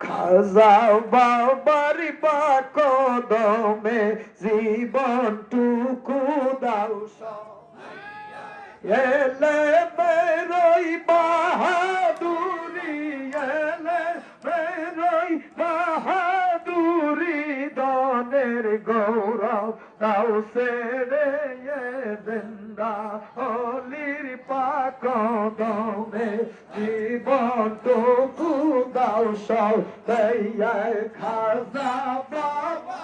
খাজা বাবার কদমে জীবনটুকু দাও এলে মেরই বাহাদুরি এলে মেরই বাহাদুরি দনের গৌরব দাও সেরে বৃন্দা হলির পাক দমে জীবনটুকু দাও সব দয়ায় খাজা বাবা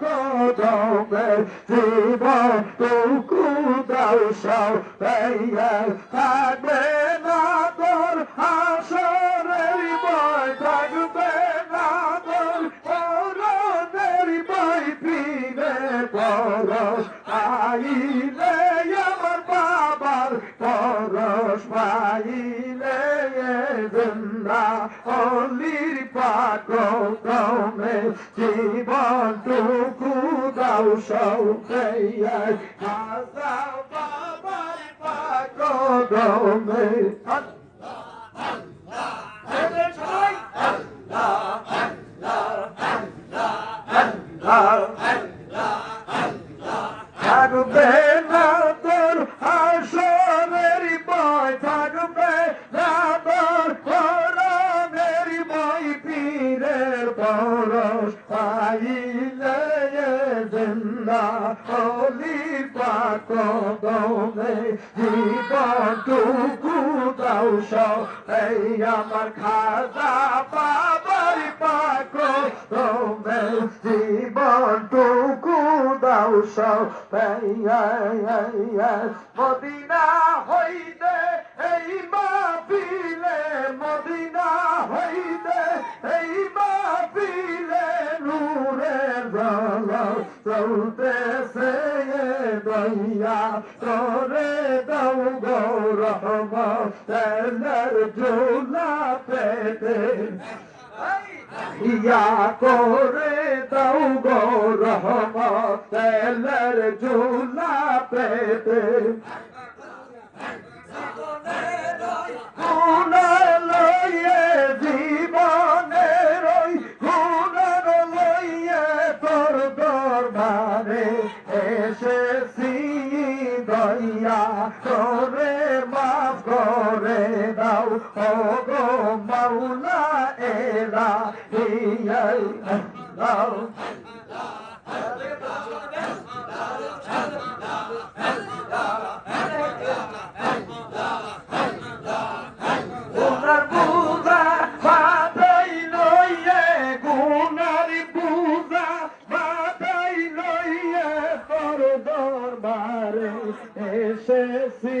কদমে জীবনটুকু দাও সব দয়ায় থাকবে না তোর আসরের অলির পাক দমে জীবনটুকু দাও সৌকে খাজা বাবার পাক দমে থাকবে পাইলে জিন্দা হলি পাক দমে জীবনটুকু দাও সব এই আমার খাজা বাবার পাক দমে জীবনটুকু দাও সব মদিনা হইতে এই মাহফিলে, মদিনা হইতে এই মাহফিলে নূরের জল চলতেছে দইয়া তোরে দৌ গৌরব তেলের ঝোলা পেতে। ইয়া করে দাও গো রহমতের ঝুলা পেতে। এসেছি দইয়া তোরে মাফ করে দাও। ও গো মাওলা এরা ইয়াই দাও এসেছি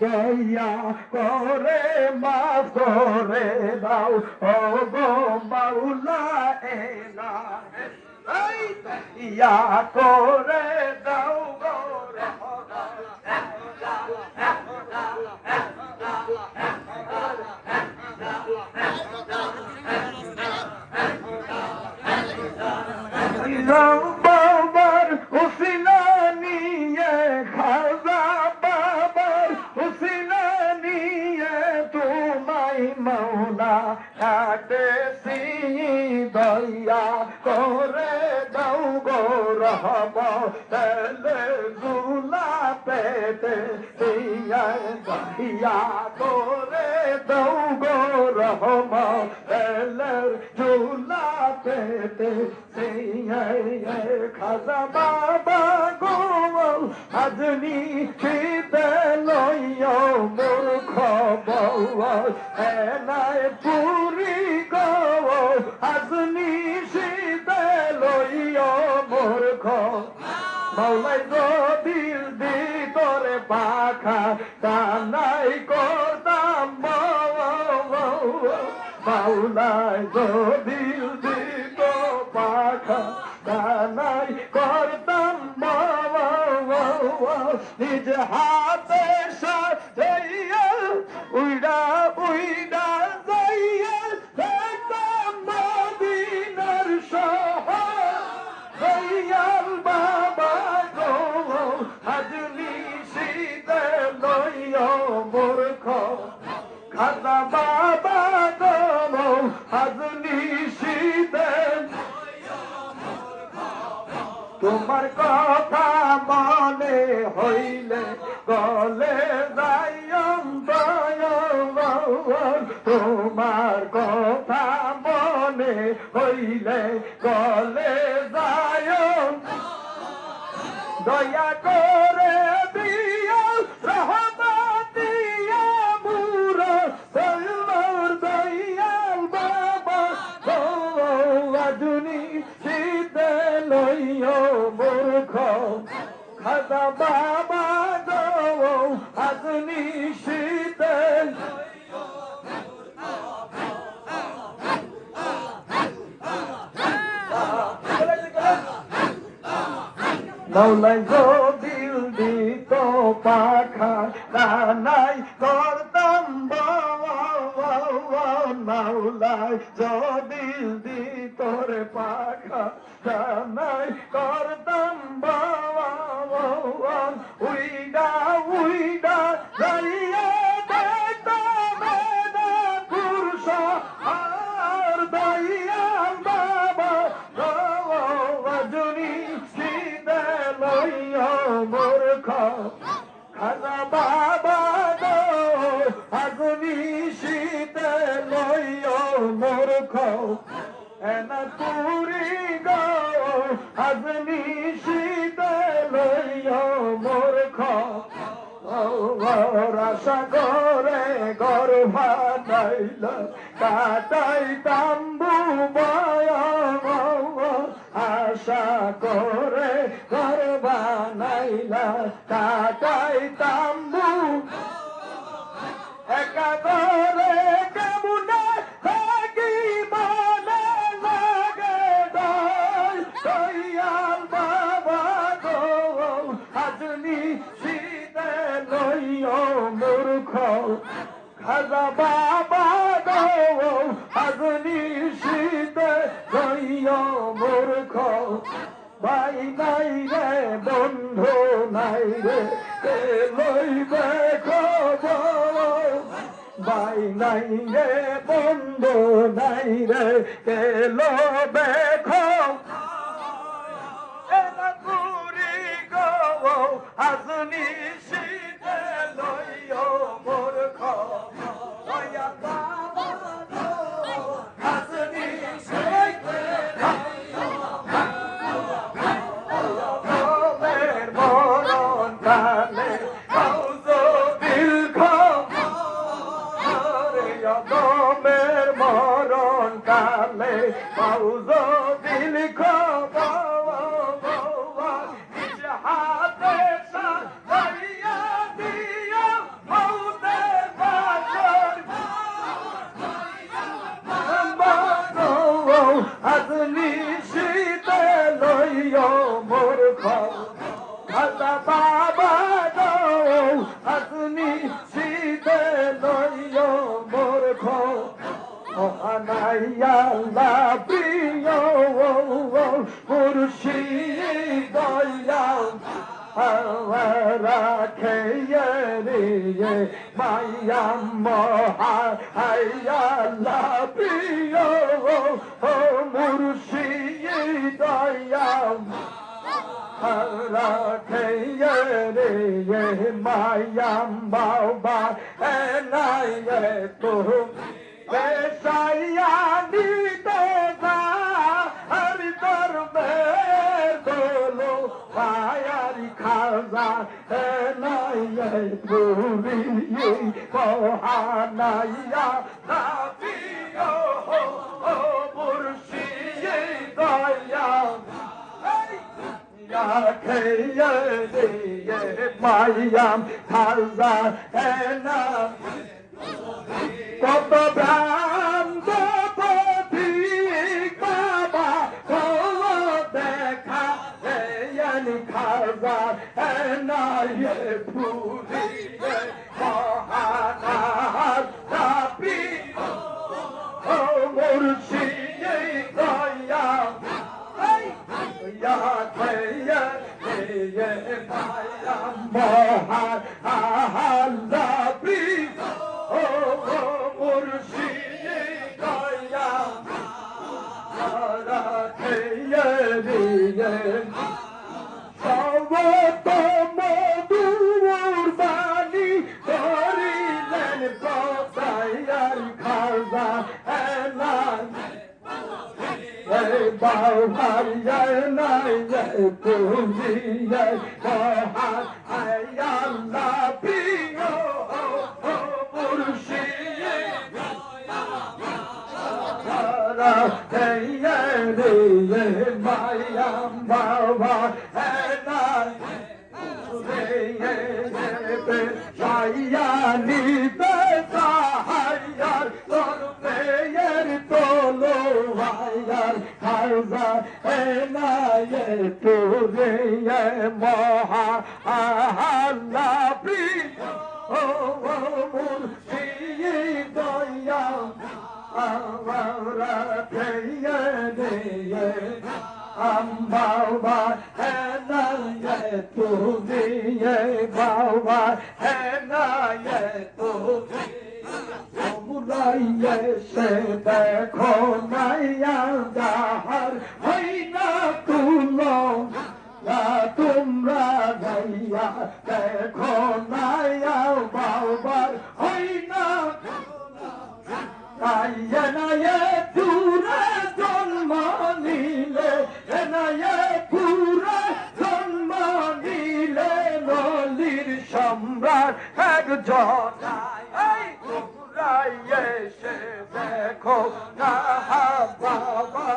দয়া করে মাফ করে দাও ও গো এলা ইয়া করে দাও গো বাবার কাটেছি দয়া করে দাও গো রহম। তেলে জুলা পেতে দিয়া করে দাও গো রহম। তেলে জুলা পেতে খাজা বাবা গো আজনি শীতে লইয় মূর্খ বউ Ha. তোমার কথা মনে হইলে গলে যায়। দয়া করে মৌলাই দিল দিত পাখা করে গর্ভা নাইল কাটাই তাম্বু। একা বাবা গো হাজনি মূর্খ। খাজা বাবা গো হাজনি নাই রে, বন্ধু নাই রে লইবে খবর? বাই নাই রে, বন্ধু নাই রে, কে লবে Mata রে মায়াম বাবা এনাই তো বেসাইয়া যা হরি দরবার দোলো পায়ারি খাজা। এনাই মহানাইয়া নাবিও মায়াম খাজা এনা কত ভ্রান্ত বাবা হলো দেখা এয়ানি খাজা এনায়ে ফুরিয়ে মহানার তাপি মহান রে বাবা avara peye diye Ambava henayetu diye Bava henayetu diye Omurayye sebe konaya dahar Hayna tulon Ya tumra gaya Dekho naya bavar ಎನಯ ದೂರ ಜನ್ಮ ನೀಲೆ ಎನಯ ಪೂರ ಜನ್ಮ ನೀಲೆ নলির সম্রাট একজন এসে দেখো না বাবা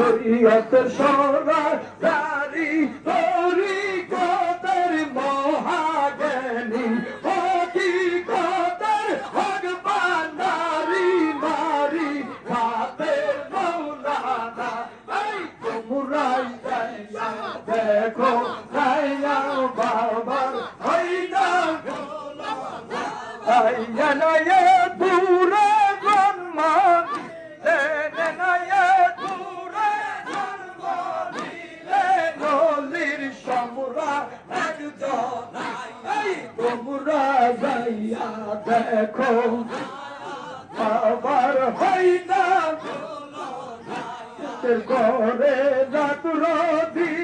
শরীয়তের সরা তোমরা যাইয়া দেখো। আবার হই না করে রাত রবি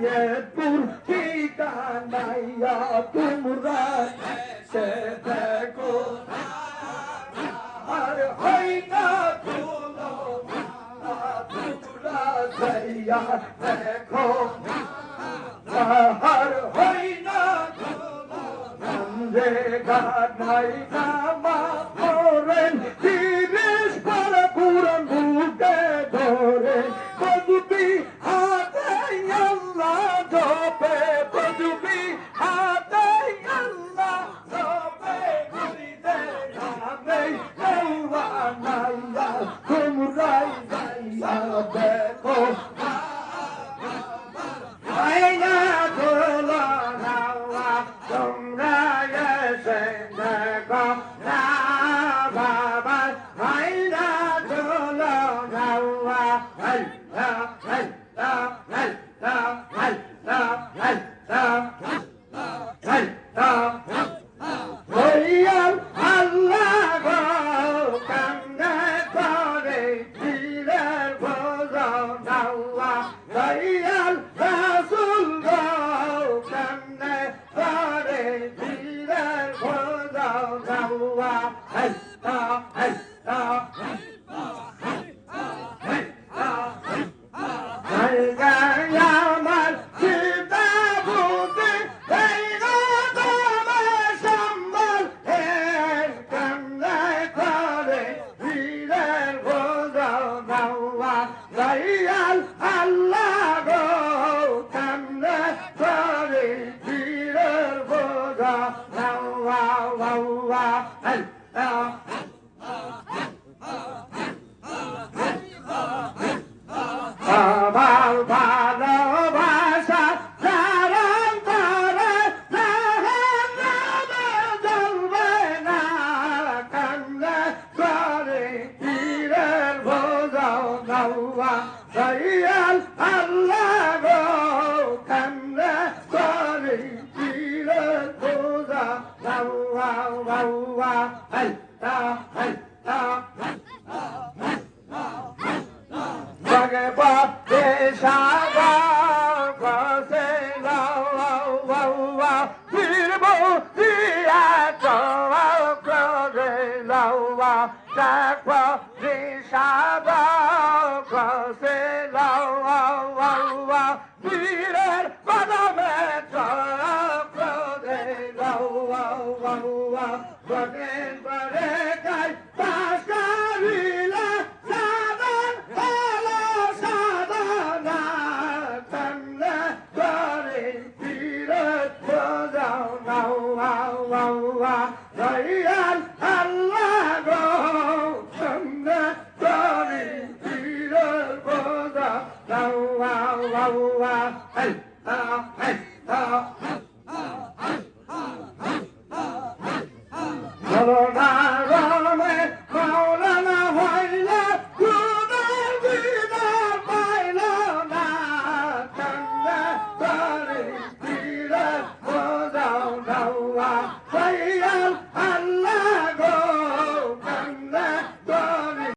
মায়ের ঠিকানাইয়া তোমরা সে দেখো আর হই না তুলো তোমরা যাইয়া দেখো আর হই না তোমরা গানাইয়া করে লাও